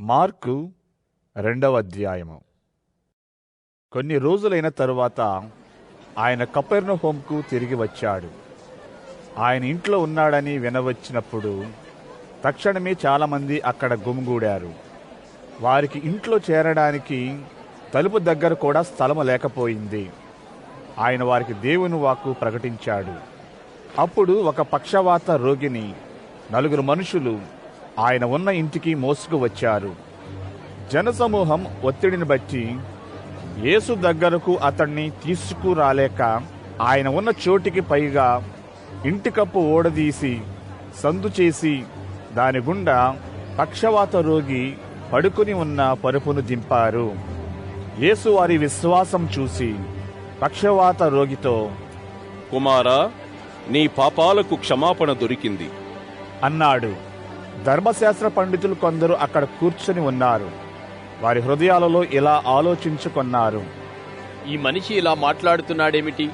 Mark రెండవ అధ్యాయము. కొన్ని రోజులైన తరువాత ఆయన కపెర్నహోంకు తిరిగి వచ్చాడు. ఆయన ఇంట్లో ఉన్నాడని వినవచ్చినప్పుడు తక్షణమే చాలామంది అక్కడ గుమిగూడారు. వారికి ఇంట్లో చేరడానికి తలుపు దగ్గర కూడా స్థలము లేకపోయింది. ఆయన వారికి దేవుని వాక్కు ప్రకటించాడు. అప్పుడు ఒక పక్షవాత రోగిని నలుగురు మనుషులు ఆయన ఉన్న ఇంటికి మోసుకు వచ్చారు. జనసమూహం ఒత్తిడిని బట్టి యేసు దగ్గరకు అతన్ని తీసుకురాలేక ఆయన ఉన్న చోటికి పైగా ఇంటి కప్పు ఓడదీసి సందు చేసి దాని గుండా పక్షవాత రోగి పడుకుని ఉన్న పరుపును దింపారు. యేసు వారి విశ్వాసం చూసి పక్షవాత రోగితో కుమారా నీ పాపాలకు క్షమాపణ దొరికింది. అన్నాడు. ధర్మశాస్త్ర పండితులు కొందరు అక్కడ కూర్చొని ఉన్నారు. వారి హృదయాలలో ఇలా ఆలోచించుకొన్నారు. ఈ మనిషి ఇలా మాట్లాడుతున్నాడేమిటి?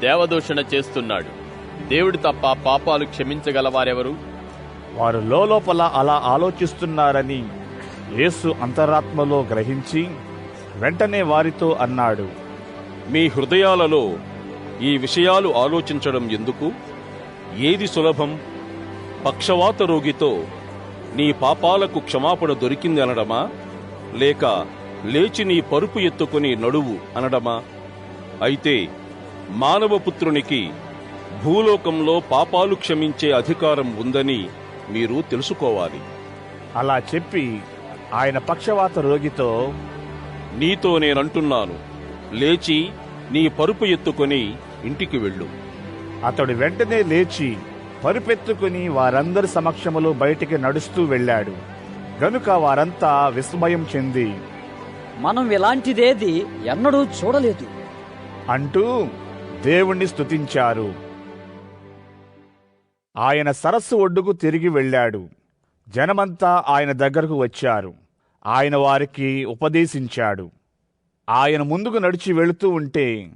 దేవదూషణ చేస్తున్నాడు. దేవుడు తప్ప పాపాలు క్షమించగలవారెవరు? వారు లోపల అలా ఆలోచిస్తున్నారని యేసు అంతరాత్మలో గ్రహించి వెంటనే వారితో అన్నాడు మీ హృదయాలలో ఈ విషయాలు ఆలోచించడం ఎందుకు? ఏది సులభం? పక్షవాత రోగితో నీ పాపాలకు క్షమాపణ దొరికింది అనడమా? లేక లేచి నీ పరుపు ఎత్తుకుని నడువు అనడమా? అయితే మానవపుత్రునికి భూలోకంలో పాపాలు క్షమించే అధికారం ఉందని మీరు తెలుసుకోవాలి. అలా చెప్పి ఆయన పక్షవాత రోగితో నీతో నేనంటున్నాను. లేచి నీ పరుపు ఎత్తుకొని ఇంటికి వెళ్ళు. అతడు వెంటనే లేచి పరుపెత్తుకుని వారందరి సమక్షములో బయటికి నడుస్తూ వెళ్ళాడు. గనుక వారంతా విస్మయం చెంది మనం ఇలాంటిదేది ఎన్నడూ చూడలేదు. అంటూ దేవుణ్ణి స్తుతించారు. ఆయన సరస్సు ఒడ్డుకు తిరిగి వెళ్ళాడు. జనమంతా ఆయన దగ్గరకు వచ్చారు. ఆయన వారికి ఉపదేశించాడు. ఆయన ముందుకు నడిచి వెళుతూ ఉంటే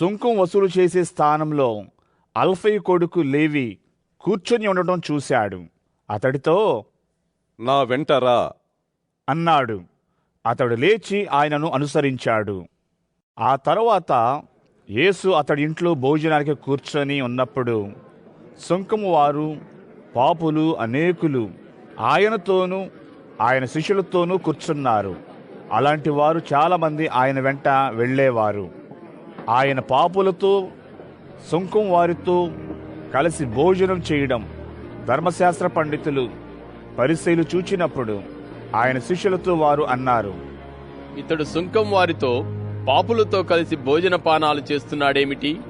సుంకం వసూలు చేసే స్థానంలో అల్ఫై కొడుకు లేవి కూర్చొని ఉండటం చూశాడు. అతడితో నా వెంటరా అన్నాడు. అతడు లేచి ఆయనను అనుసరించాడు. ఆ తరువాత యేసు అతడి ఇంట్లో భోజనానికి కూర్చొని ఉన్నప్పుడు సుంకము వారు పాపులు అనేకులు ఆయనతోనూ ఆయన శిష్యులతోనూ కూర్చున్నారు. అలాంటి వారు చాలామంది ఆయన వెంట వెళ్ళేవారు. ఆయన పాపులతో సుంకం వారితో కలిసి భోజనం చేయడం ధర్మశాస్త్ర పండితులు పరిశీలు చూచినప్పుడు ఆయన శిష్యులతో వారు అన్నారు ఇతడు సుంకం వారితో పాపులతో కలిసి భోజన పానాలు చేస్తున్నాడేమిటి?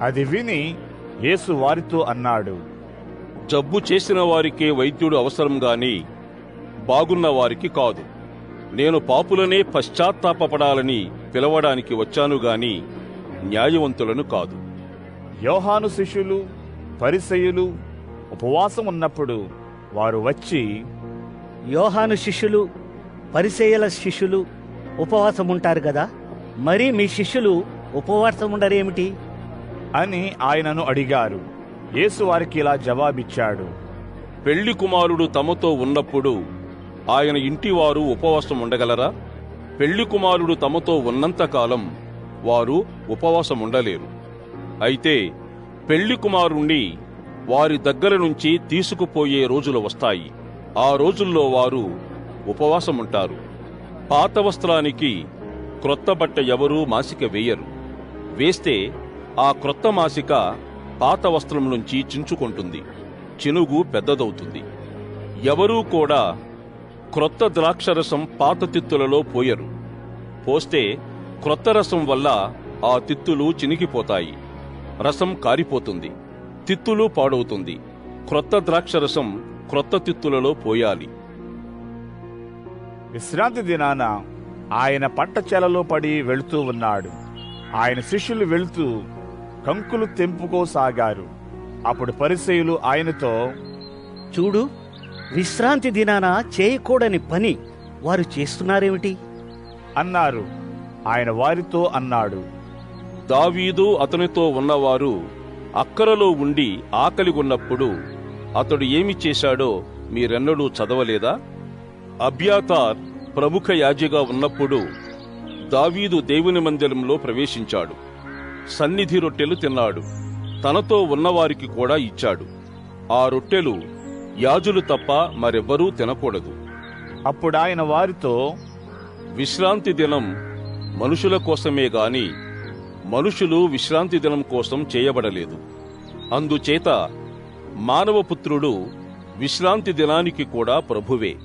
అది విని యేసు వారితో అన్నాడు జబ్బు చేసిన వారికే వైద్యుడు అవసరం గాని బాగున్న వారికి కాదు. నేను పాపులనే పశ్చాత్తాపపడాలని పిలవడానికి వచ్చాను గాని న్యాయవంతులను కాదు. యోహాను శిష్యులు పరిసయులు ఉపవాసం ఉన్నప్పుడు వారు వచ్చి యోహాను శిష్యులు పరిసేయల శిష్యులు ఉపవాసం ఉంటారు కదా మరి మీ శిష్యులు ఉపవాసం ఉండరేమిటి అని ఆయనను అడిగారు. యేసు వారికి ఇలా జవాబిచ్చాడు. పెళ్ళి కుమారుడు తమతో ఉన్నప్పుడు ఆయన ఇంటివారు ఉపవాసం ఉండగలరా పెళ్ళి కుమారుడు తమతో ఉన్నంతకాలం వారు ఉపవాసం ఉండలేరు అయితే పెళ్ళి కుమారుణ్ణి వారి దగ్గర నుంచి తీసుకుపోయే రోజులు వస్తాయి. ఆ రోజుల్లో వారు ఉపవాసం ఉంటారు పాత వస్త్రానికి క్రొత్త బట్ట ఎవరూ మాసిక వేయరు. వేస్తే ఆ క్రొత్త మాసిక పాత వస్త్రం నుంచి చించుకుంటుంది. చినుగు పెద్దదవుతుంది. ఎవరూ కూడా క్రొత్త ద్రాక్షరసం పాత తిత్తులలో పోయరు. పోస్తే క్రొత్త రసం వల్ల ఆ తిత్తులు చినిగిపోతాయి. రసం కారిపోతుంది తిత్తులు పాడవుతుంది. క్రొత్త ద్రాక్షరసం క్రొత్త తిత్తులలో పోయాలి. విశ్రాంతి దినాన ఆయన పంట చేలలో పడి వెళుతూ ఉన్నాడు. ఆయన శిష్యులు వెళుతూ కంకులు తెంపుకోసాగారు. అప్పుడు పరిసయులు ఆయనతో చూడు విశ్రాంతి దినాన చేయకూడని పని వారు చేస్తున్నారేమిటి? అన్నారు. ఆయన వారితో అన్నాడు. దావీదు అతనితో ఉన్నవారు అక్కరలో ఉండి ఆకలి ఉన్నప్పుడు అతడు ఏమి చేశాడో మీరెన్నడూ చదవలేదా? అబ్యాతార్ ప్రముఖ యాజిగా ఉన్నప్పుడు దావీదు దేవుని మందిరంలో ప్రవేశించాడు. సన్నిధి రొట్టెలు తిన్నాడు. తనతో ఉన్నవారికి కూడా ఇచ్చాడు. ఆ రొట్టెలు యాజులు తప్ప మరెవ్వరూ తినకూడదు. అప్పుడు ఆయన వారితో విశ్రాంతి దినం మనుషుల కోసమే గాని మనుషులు విశ్రాంతి దినం కోసం చేయబడలేదు. అందుచేత మానవపుత్రుడు విశ్రాంతి దినానికి కూడా ప్రభువే.